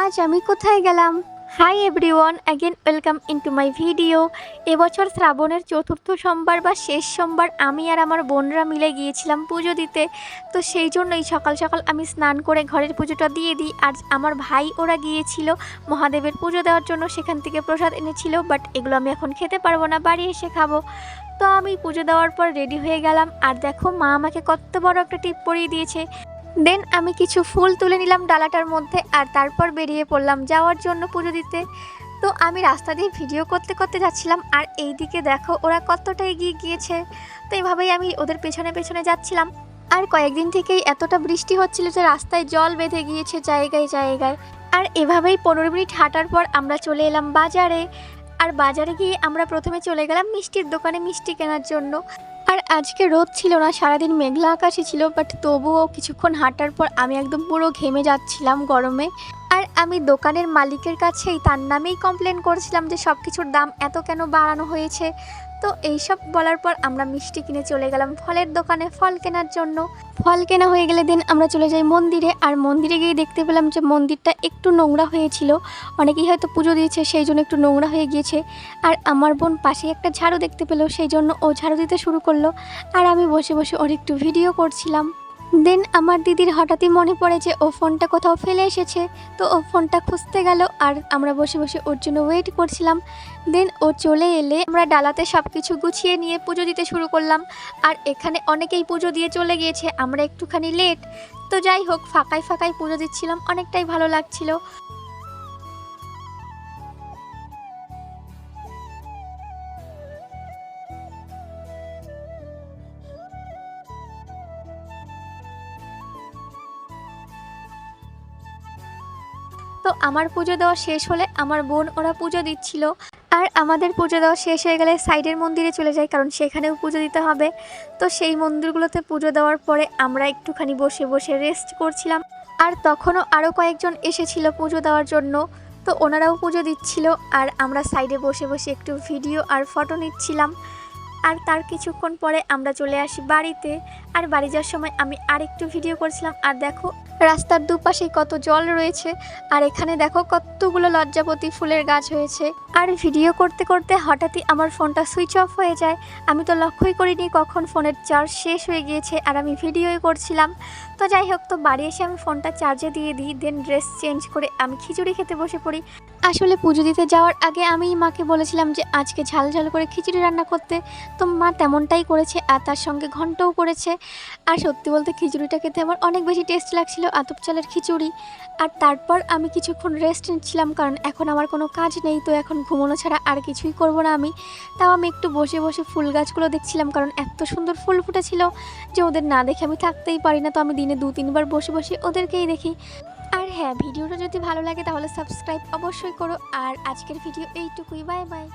আজ আমি কোথায় গেলাম? Hi everyone again welcome into my video এবছর শ্রাবণের চতুর্থ সোমবার বা শেষ সোমবার আমি আর আমার বোনরা মিলে গিয়েছিলাম পুজো দিতে। তো সেই জন্যই সকাল সকাল আমি স্নান করে ঘরের পুজোটা দিয়ে দিই। আর আমার ভাই ওরা গিয়েছিল মহাদেবের পুজো দেওয়ার জন্য, সেখান থেকে প্রসাদ এনেছিল বাট এগুলো আমি এখন খেতে পারব না, বাড়ি এসে খাব। তো আমি পুজো দেওয়ার পর রেডি হয়ে গেলাম। আর দেখো মা আমাকে কত বড় একটা টিপ পরিয়ে দিয়েছে। দেন আমি কিছু ফুল তুলে নিলাম ডালাটার মধ্যে আর তারপর বেরিয়ে পড়লাম যাওয়ার জন্য পুজো দিতে। তো আমি রাস্তা দিয়ে ভিডিও করতে করতে যাচ্ছিলাম আর এই দিকে দেখো ওরা কতটা এগিয়ে গিয়েছে। তো এইভাবেই আমি ওদের পেছনে পেছনে যাচ্ছিলাম। আর কয়েকদিন থেকেই এতটা বৃষ্টি হচ্ছিল যে রাস্তায় জল বেঁধে গিয়েছে জায়গায় জায়গায়। আর এভাবেই পনেরো মিনিট হাঁটার পর আমরা চলে এলাম বাজারে। আর বাজারে গিয়ে আমরা প্রথমে চলে গেলাম মিষ্টির দোকানে মিষ্টি কেনার জন্য। আর আজকে রোদ ছিল না, সারাদিন মেঘলা আকাশে ছিল বাট তবুও কিছুক্ষণ হাঁটার পর আমি একদম পুরো ঘেমে যাচ্ছিলাম গরমে। আর আমি দোকানের মালিকের কাছেই তার নামেই কমপ্লেন করেছিলাম যে সব কিছুর দাম এত কেন বাড়ানো হয়েছে। তো এইসব বলার পর আমরা মিষ্টি কিনে চলে গেলাম ফলের দোকানে ফল কেনার জন্য। ফল কেনা হয়ে গেলে দিন আমরা চলে যাই মন্দিরে, আর মন্দিরে গিয়ে দেখতে পেলাম যে মন্দিরটা একটু নোংরা হয়েছিল। অনেকেই হয়তো পুজো দিয়েছে, সেই জন্য একটু নোংরা হয়ে গিয়েছে। আর আমার বোন পাশে একটা ঝাড়ু দেখতে পেল, সেই জন্য ও ঝাড়ু দিতে শুরু করল। আর আমি বসে বসে ওর একটু ভিডিও করছিলাম। দেন আমার দিদির হঠাৎই মনে পড়ে যে ও ফোনটা কোথাও ফেলে এসেছে। তো ও ফোনটা খুঁজতে গেল আর আমরা বসে বসে ওর জন্য ওয়েট করছিলাম। দেন ও চলে এলে আমরা ডালাতে সব কিছু গুছিয়ে নিয়ে পুজো দিতে শুরু করলাম। আর এখানে অনেকেই পুজো দিয়ে চলে গিয়েছে, আমরা একটুখানি লেট তো যাই হোক, ফাঁকায় ফাঁকায় পুজো দিচ্ছিলাম, অনেকটাই ভালো লাগছিল। তো আমার পুজো দেওয়া শেষ হলে আমার বোন ওরা পুজো দিচ্ছিল। আর আমাদের পুজো দেওয়া শেষ হয়ে গেলে সাইডের মন্দিরে চলে যাই, কারণ সেখানেও পুজো দিতে হবে। তো সেই মন্দিরগুলোতে পুজো দেওয়ার পরে আমরা একটুখানি বসে বসে রেস্ট করছিলাম। আর তখনও আরও কয়েকজন এসেছিল পুজো দেওয়ার জন্য। তো ওনারাও পুজো দিচ্ছিল, আর আমরা সাইডে বসে বসে একটু ভিডিও আর ফটো নিচ্ছিলাম। আর তার কিছুক্ষণ পরে আমরা চলে আসি বাড়িতে। আর বাড়ি যাওয়ার সময় আমি আরেকটু ভিডিও করছিলাম। আর দেখো, রাস্তার দুপাশে কত জল রয়েছে। আর এখানে দেখো কতগুলো লজ্জাপতি ফুলের গাছ হয়েছে। আর ভিডিও করতে করতে হঠাৎই আমার ফোনটা সুইচ অফ হয়ে যায়। আমি তো লক্ষ্যই করিনি কখন ফোনের চার্জ শেষ হয়ে গিয়েছে আর আমি ভিডিওই করছিলাম। তো যাই হোক, তো বাড়ি এসে আমি ফোনটা চার্জে দিয়ে দিই দেন ড্রেস চেঞ্জ করে আমি খিচুড়ি খেতে বসে পড়ি। আসলে পুজো দিতে যাওয়ার আগে আমি মাকে বলেছিলাম যে, আজকে ঝাল ঝাল করে খিচুড়ি রান্না করতে। তো মা তেমনটাই করেছে আর তার সঙ্গে ঘন্টও করেছে। আর সত্যি বলতে খিচুড়িটা খেতে আমার অনেক বেশি টেস্ট লাগছিল আতপ চালের খিচুড়ি। আর তারপর আমি কিছুক্ষণ রেস্ট নিচ্ছিলাম কারণ এখন আমার কোনো কাজ নেই, তো এখন ঘুমানো ছাড়া আর কিছুই করব না আমি। তাও আমি একটু বসে বসে ফুল গাছগুলো দেখছিলাম, কারণ এত সুন্দর ফুল ফুটেছিল যে ওদের না দেখে আমি থাকতেই পারি না। তো আমি দিনে দু, তিনবার বসে বসে ওদেরকেই দেখি। আর হ্যাঁ ভিডিওটা যদি ভালো লাগে তাহলে সাবস্ক্রাইব অবশ্যই করো। আর আজকের ভিডিও এইটুকুই। Bye bye